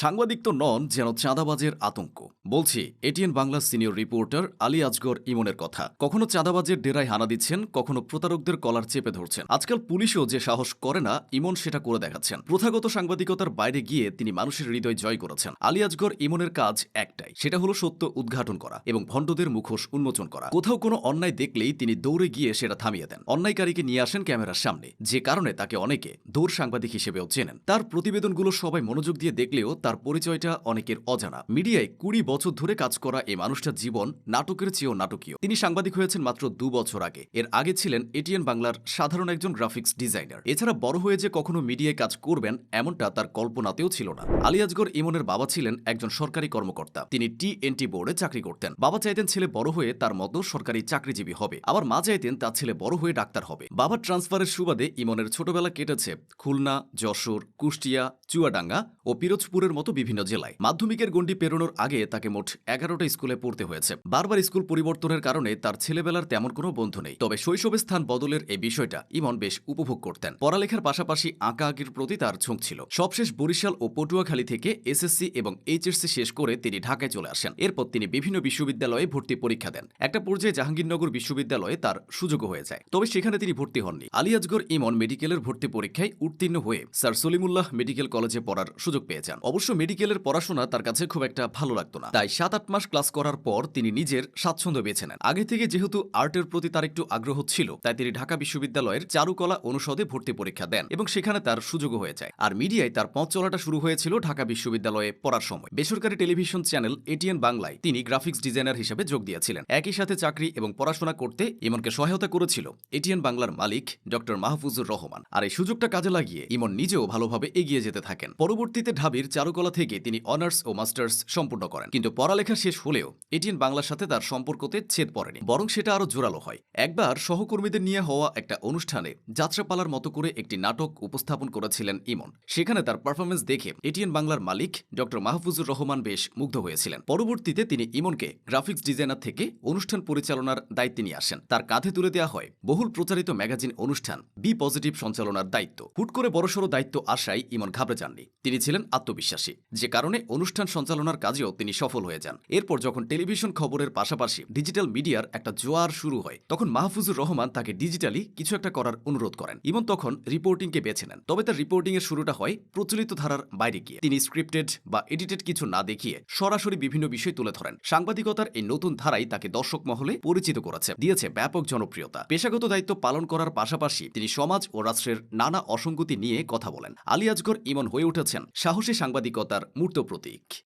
সাংবাদিক তো নন, যেন চাঁদাবাজের আতঙ্ক। বলছি, ATN Bangla senior reporter Ali Azgar ইমনের কথা। কখনো চাঁদাবাজের ডেরায় হানা দিচ্ছেন, কখনো প্রতারকদের কলার চেপে ধরছেন। আজকাল পুলিশও যে সাহস করে না, ইমন সেটা করে দেখাচ্ছেন। প্রথাগত সাংবাদিকতার বাইরে গিয়ে তিনি মানুষের হৃদয় জয় করেছেন। আলী আজগর ইমনের কাজ একটাই, সেটা হলো সত্য উদ্ঘাটন করা এবং ভণ্ডদের মুখোশ উন্মোচন করা। কোথাও কোনো অন্যায় দেখলেই তিনি দৌড়ে গিয়ে সেটা থামিয়ে দেন। অন্যায়কারীকে নিয়ে আসেন ক্যামেরার সামনে। যে কারণে তাকে অনেকে দৌড় সাংবাদিক হিসেবেও চেনেন। তার প্রতিবেদনগুলো সবাই মনোযোগ দিয়ে দেখলেও তার পরিচয়টা অনেকের অজানা। মিডিয়ায় কুড়ি বছর ধরে কাজ করা এই মানুষটার জীবন নাটকের চেয়েও নাটকীয়। তিনি সাংবাদিক হয়েছেন মাত্র দু বছর আগে। এর আগে ছিলেন এটিএন বাংলার সাধারণ একজন গ্রাফিক্স ডিজাইনার। এছাড়া বড় হয়ে যে কখনো মিডিয়ায় কাজ করবেন, এমনটা তার কল্পনাতেও ছিল না। আলী আজগর ইমনের বাবা ছিলেন একজন সরকারি কর্মকর্তা। তিনি টিএনটি বোর্ডে চাকরি করতেন। বাবা চাইতেন ছেলে বড় হয়ে তার মতো সরকারি চাকরিজীবী হবে। আবার মা চাইতেন তার ছেলে বড় হয়ে ডাক্তার হবে। বাবার ট্রান্সফারের সুবাদে ইমনের ছোটবেলা কেটেছে খুলনা, যশোর, কুষ্টিয়া, চুয়াডাঙ্গা ও পিরোজপুরের মতো বিভিন্ন জেলায়। মাধ্যমিকের গণ্ডি পেরোনোর আগে তাকে মোট এগারোটা স্কুলে পড়তে হয়েছে। বারবার স্কুল পরিবর্তনের কারণে তার ছেলেবেলার তেমন কোনো বন্ধু নেই। তবে শৈশবে স্থান বদলের এই বিষয়টা ইমন বেশ উপভোগ করতেন। পড়ালেখার পাশাপাশি আঁকা আঁকির প্রতি তার ঝোঁক ছিল। সবশেষ বরিশাল ও পটুয়াখালী থেকে এসএসসি এবং এইচএসসি শেষ করে তিনি ঢাকায় চলে আসেন। এরপর তিনি বিভিন্ন বিশ্ববিদ্যালয়ে ভর্তি পরীক্ষা দেন। একটা পর্যায়ে জাহাঙ্গীরনগর বিশ্ববিদ্যালয়ে তার সুযোগও হয়ে যায়। তবে সেখানে তিনি ভর্তি হননি। আলিয়াজগর ইমন মেডিকেলের ভর্তি পরীক্ষায় উত্তীর্ণ হয়ে স্যার সলিমুল্লাহ মেডিকেল কলেজে পড়ার সুযোগ পেয়ে যান। অবশ্য মেডিকেলের পড়াশোনা তার কাছে খুব একটা ভালো লাগতো না। তাই সাত আট মাস ক্লাস করার পর তিনি নিজের স্বাচ্ছন্দ্য বেছে নেন। আগে থেকে যেহেতু আর্টের প্রতি তার একটু আগ্রহ ছিল, তাই তিনি ঢাকা বিশ্ববিদ্যালয়ের চারুকলা অনুষদে ভর্তি পরীক্ষা দেন এবং সেখানে তার সুযোগও হয়ে যায়। আর মিডিয়ায় তার পথ চলাটা শুরু হয়েছিল ঢাকা বিশ্ববিদ্যালয়ে পড়ার সময়। বেসরকারি টেলিভিশন চ্যানেল এটিএন বাংলায় তিনি গ্রাফিক্স ডিজাইনার হিসেবে যোগ দিয়েছিলেন। একই সাথে চাকরি এবং পড়াশোনা করতে ইমনকে সহায়তা করেছিল এটিএন বাংলার মালিক ডক্টর মাহফুজুর রহমান। আর এই সুযোগটা কাজে লাগিয়ে ইমন নিজেও ভালোভাবে এগিয়ে যেতে থাকেন। পরবর্তীতে ঢাবির চারুকলা থেকে তিনি অনার্স ও মাস্টার্স সম্পূর্ণ করেন। কিন্তু পড়ালেখা শেষ হলেও এটিএন বাংলার সাথে তার সম্পর্কতে ছেদ পড়েনি, বরং সেটা আরও জোরালো হয়। একবার সহকর্মীদের নিয়ে হওয়া একটা অনুষ্ঠানে যাত্রাপালার মতো করে একটি নাটক উপস্থাপন করেছিলেন ইমন। সেখানে তার পারফরমেন্স দেখে এটিএন বাংলার মালিক ডক্টর মাহফুজুর রহমান বেশ মুগ্ধ হয়েছিলেন। পরবর্তীতে তিনি ইমনকে গ্রাফিক্স ডিজাইনার থেকে অনুষ্ঠান পরিচালনার দায়িত্বে নিয়ে আসেন। তার কাঁধে তুলে দেওয়া হয় বহুল প্রচারিত ম্যাগাজিন অনুষ্ঠান বি পজিটিভ সঞ্চালনার দায়িত্ব। হুট করে বড়সড় দায়িত্ব আসায় ইমন ঘাবড়ে যাননি। তিনি ছিলেন আত্মবিশ্বাসী। যে কারণে অনুষ্ঠান সঞ্চালনার কাজেও তিনি সফল হয়ে যান। এরপর যখন টেলিভিশন খবরের পাশাপাশি ডিজিটাল মিডিয়ার একটা জোয়ার শুরু হয়, তখন মাহফুজুর রহমান তাকে ডিজিটালি কিছু একটা করার অনুরোধ করেন। ইমন তখন রিপোর্টিংকে বেছে নেন। তবে তার রিপোর্টিং এর শুরুটা হয় প্রচলিত ধারার বাইরে গিয়ে। তিনি স্ক্রিপ্টেড বা এডিটেড কিছু না দেখিয়ে সরাসরি বিভিন্ন বিষয় তুলে ধরেন। সাংবাদিকতার এই নতুন ধারাই তাকে দর্শক মহলে পরিচিত করেছে, দিয়েছে ব্যাপক জনপ্রিয়তা। পেশাগত দায়িত্ব পালন করার পাশাপাশি তিনি সমাজ ও রাষ্ট্রের নানা অসঙ্গতি নিয়ে কথা বলেন। আলী আজগর ইমন হয়ে উঠেছেন সাহসী সাংবাদিকতার মূর্ত প্রতীক।